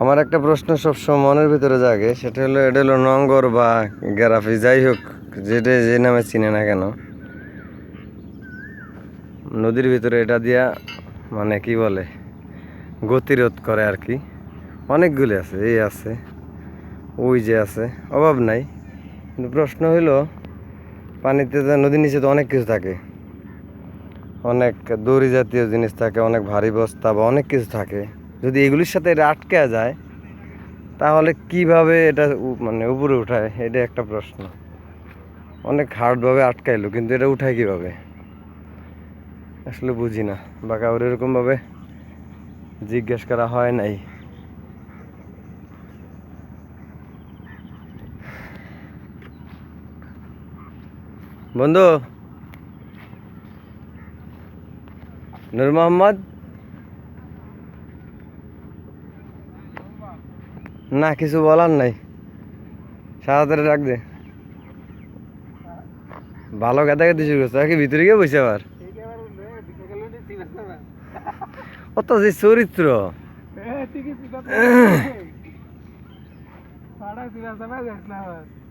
আমার একটা প্রশ্ন সবসময় মনের ভিতরে জাগে, সেটা হলো, এটা হলো নঙ্গর বা গ্যারাফি যাই হোক, যেটা যে নামে চিনে না কেন। নদীর ভিতরে এটা দিয়া মানে কি বলে, গতিরোধ করে আর কি। অনেকগুলি আছে, এই আছে, ওই যে আছে, অভাব নাই। কিন্তু প্রশ্ন হইল, পানিতে নদীর নিচে তো অনেক কিছু থাকে। অনেক দড়ি জাতীয় জিনিস থাকে, অনেক ভারী বস্তা বা অনেক কিছু থাকে। যদি এগুলির সাথে এটা আটকে যায়, তাহলে কীভাবে এটা মানে উপরে উঠায়? এটা একটা প্রশ্ন। অনেক হার্ডভাবে আটকাইলো, কিন্তু এটা উঠায় কীভাবে? আসলে বুঝি না। বা কাউর এরকমভাবে জিজ্ঞেস করা হয় নাই। বন্ধু, নূর মোহাম্মদ? না কিছু বলার নাই। সারাতারে ডাক দে। ভালো গাদা গাদি শুরু করছে। কি ভিতরে গিয়ে বসে আবার? অত যে চরিত্র। ঠিকই